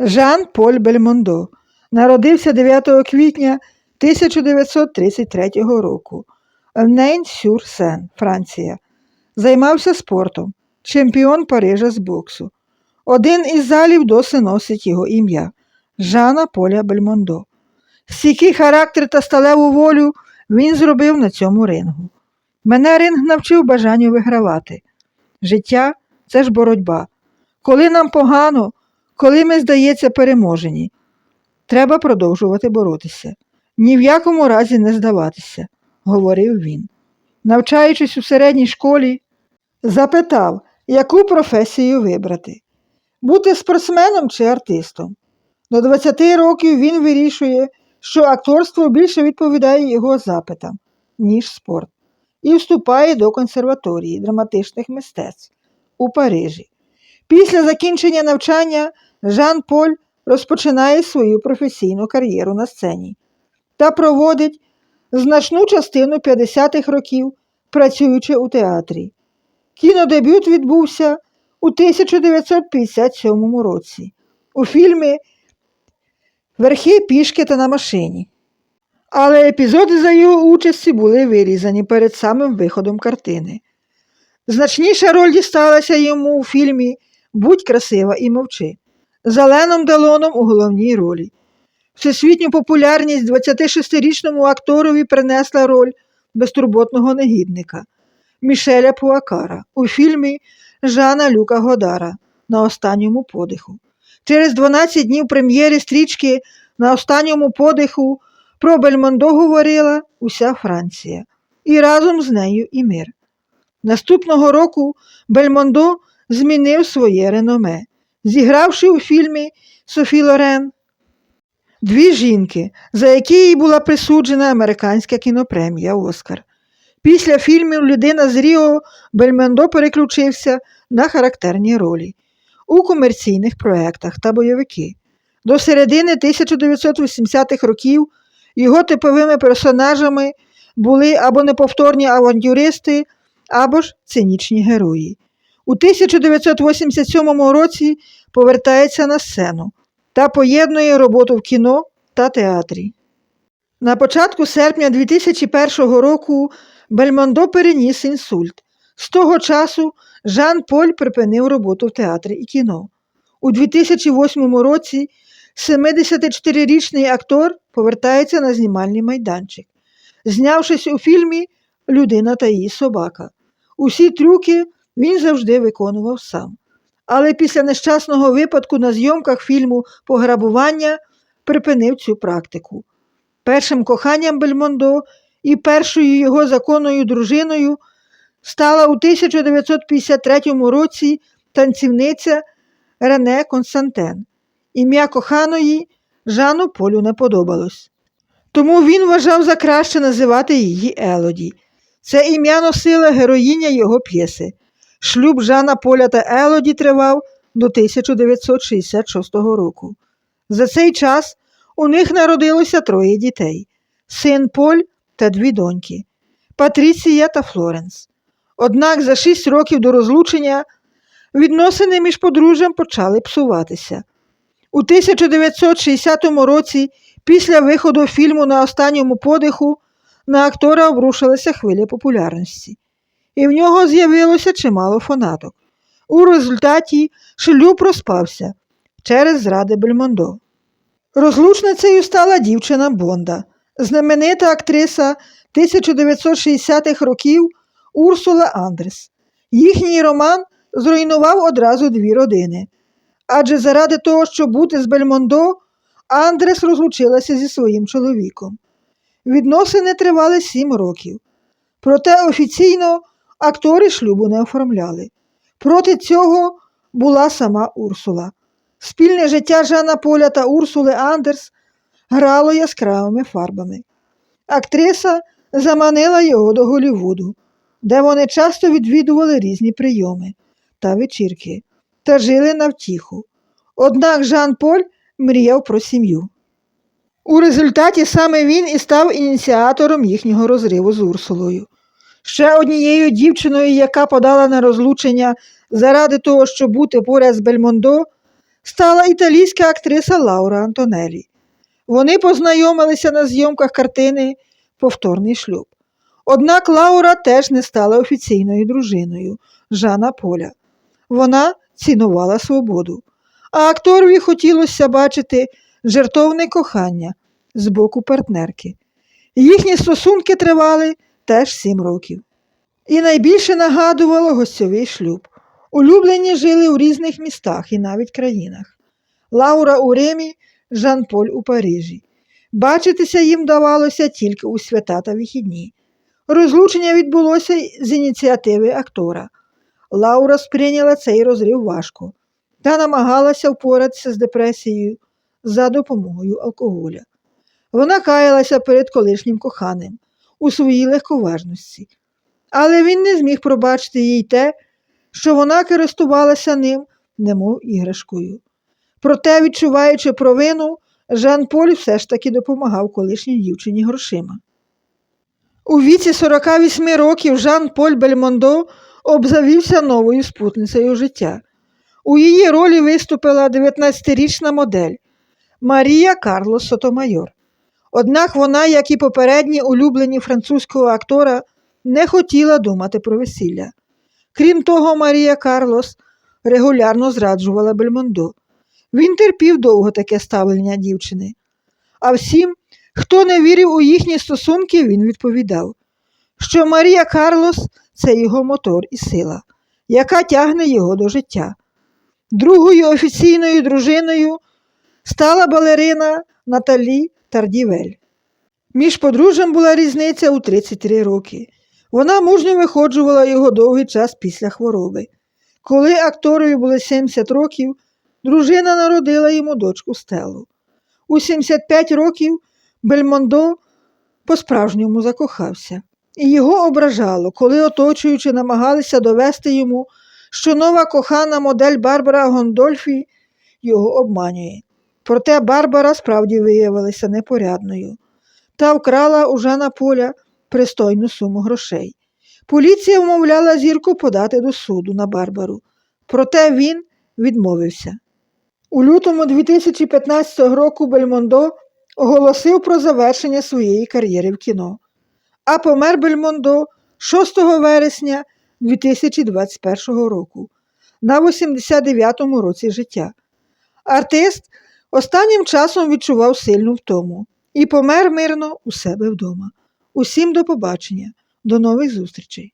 Жан Поль Бельмондо народився 9 квітня 1933 року в Нейн-Сюр-Сен, Франція. Займався спортом, чемпіон Парижа з боксу. Один із залів досі носить його ім'я Жана Поля Бельмондо. Стійкий характер та сталеву волю він зробив на цьому рингу. Мене ринг навчив бажанню вигравати. Життя це ж боротьба. Коли нам погано, коли ми, здається, переможені, треба продовжувати боротися. Ні в якому разі не здаватися, говорив він. Навчаючись у середній школі, запитав, яку професію вибрати бути спортсменом чи артистом. До 20 років він вирішує, що акторство більше відповідає його запитам, ніж спорт, і вступає до консерваторії драматичних мистецтв у Парижі. Після закінчення навчання Жан Поль розпочинає свою професійну кар'єру на сцені та проводить значну частину 50-х років, працюючи у театрі. Кінодебют відбувся у 1957 році у фільмі Верхи пішки та на машині. Але епізоди за його участі були вирізані перед самим виходом картини. Значніша роль дісталася йому у фільмі Будь красива і мовчи з Аленом Делоном у головній ролі. Всесвітню популярність 26-річному акторові принесла роль безтурботного негідника Мішеля Пуакара у фільмі Жана Люка Годара на останньому подиху. Через 12 днів прем'єри стрічки на останньому подиху про Бельмондо говорила уся Франція, і разом з нею і мир. Наступного року Бельмондо змінив своє реноме, зігравши у фільмі Софі Лорен Дві жінки, за які їй була присуджена американська кінопремія Оскар. Після фільмів Людина з Ріо Бельмондо переключився на характерні ролі у комерційних проєктах та бойовики. До середини 1980-х років його типовими персонажами були або неповторні авантюристи, або ж цинічні герої. У 1987 році повертається на сцену та поєднує роботу в кіно та театрі. На початку серпня 2001 року Бельмондо переніс інсульт. З того часу Жан Поль припинив роботу в театрі і кіно. У 2008 році 74-річний актор повертається на знімальний майданчик, знявшись у фільмі Людина та її собака. Усі трюки він завжди виконував сам. Але після нещасного випадку на зйомках фільму Пограбування припинив цю практику. Першим коханням Бельмондо і першою його законною дружиною стала у 1953 році танцівниця Рене Константен. Ім'я коханої Жану Полю не подобалось. Тому він вважав за краще називати її Елоді. Це ім'я носила героїня його п'єси. Шлюб Жана Поля та Елоді тривав до 1966 року. За цей час у них народилося троє дітей син Поль та дві доньки Патріція та Флоренс. Однак за шість років до розлучення відносини між подружжям почали псуватися. У 1960 році, після виходу фільму на останньому подиху, на актора обрушилася хвиля популярності, і в нього з'явилося чимало фанаток. У результаті шлюб розпався через зради Бельмондо. Розлучницею стала дівчина Бонда, знаменита актриса 1960-х років Урсула Андрес. Їхній роман зруйнував одразу дві родини. Адже заради того, щоб бути з Бельмондо, Андрес розлучилася зі своїм чоловіком. Відносини тривали сім років. Проте офіційно актори шлюбу не оформляли. Проти цього була сама Урсула. Спільне життя Жана Поля та Урсули Андерс грало яскравими фарбами. Актриса заманила його до Голлівуду, де вони часто відвідували різні прийоми та вечірки та жили на втіху. Однак Жан Поль мріяв про сім'ю. У результаті саме він і став ініціатором їхнього розриву з Урсулою. Ще однією дівчиною, яка подала на розлучення заради того, щоб бути поряд з Бельмондо, стала італійська актриса Лаура Антонелі. Вони познайомилися на зйомках картини Повторний шлюб. Однак Лаура теж не стала офіційною дружиною Жана Поля. Вона цінувала свободу, а акторові хотілося бачити жертовне кохання з боку партнерки. Їхні стосунки тривали теж сім років. І найбільше нагадувало гостьовий шлюб. Улюблені жили у різних містах і навіть країнах. Лаура у Римі, Жан-Поль у Парижі. Бачитися їм давалося тільки у свята та вихідні. Розлучення відбулося з ініціативи актора. Лаура сприйняла цей розрив важко та намагалася впоратися з депресією за допомогою алкоголя. Вона каялася перед колишнім коханим у своїй легковажності, але він не зміг пробачити їй те, що вона користувалася ним, немов іграшкою. Проте, відчуваючи провину, Жан-Поль все ж таки допомагав колишній дівчині грошима. У віці 48 років Жан-Поль Бельмондо обзавівся новою спутницею життя. У її ролі виступила 19-річна модель Марія Карлос Сотомайор. Однак вона, як і попередні улюблені французького актора, не хотіла думати про весілля. Крім того, Марія Карлос регулярно зраджувала Бельмондо. Він терпів довго таке ставлення дівчини. А всім, хто не вірив у їхні стосунки, він відповідав, що Марія Карлос це його мотор і сила, яка тягне його до життя. Другою офіційною дружиною стала балерина Наталі Тардівель. Між подружжям була різниця у 33 роки. Вона мужньо виходжувала його довгий час після хвороби. Коли акторові було 70 років, дружина народила йому дочку Стелу. У 75 років Бельмондо по-справжньому закохався, і його ображало, коли оточуючи намагалися довести йому, що нова кохана модель Барбара Гондольфі його обманює. Проте Барбара справді виявилася непорядною та вкрала у Жана Поля пристойну суму грошей. Поліція вмовляла зірку подати до суду на Барбару, проте він відмовився. У лютому 2015 року Бельмондо оголосив про завершення своєї кар'єри в кіно, а помер Бельмондо 6 вересня 2021 року на 89-му році життя. Артист останнім часом відчував сильну втому і помер мирно у себе вдома. Усім до побачення, до нових зустрічей!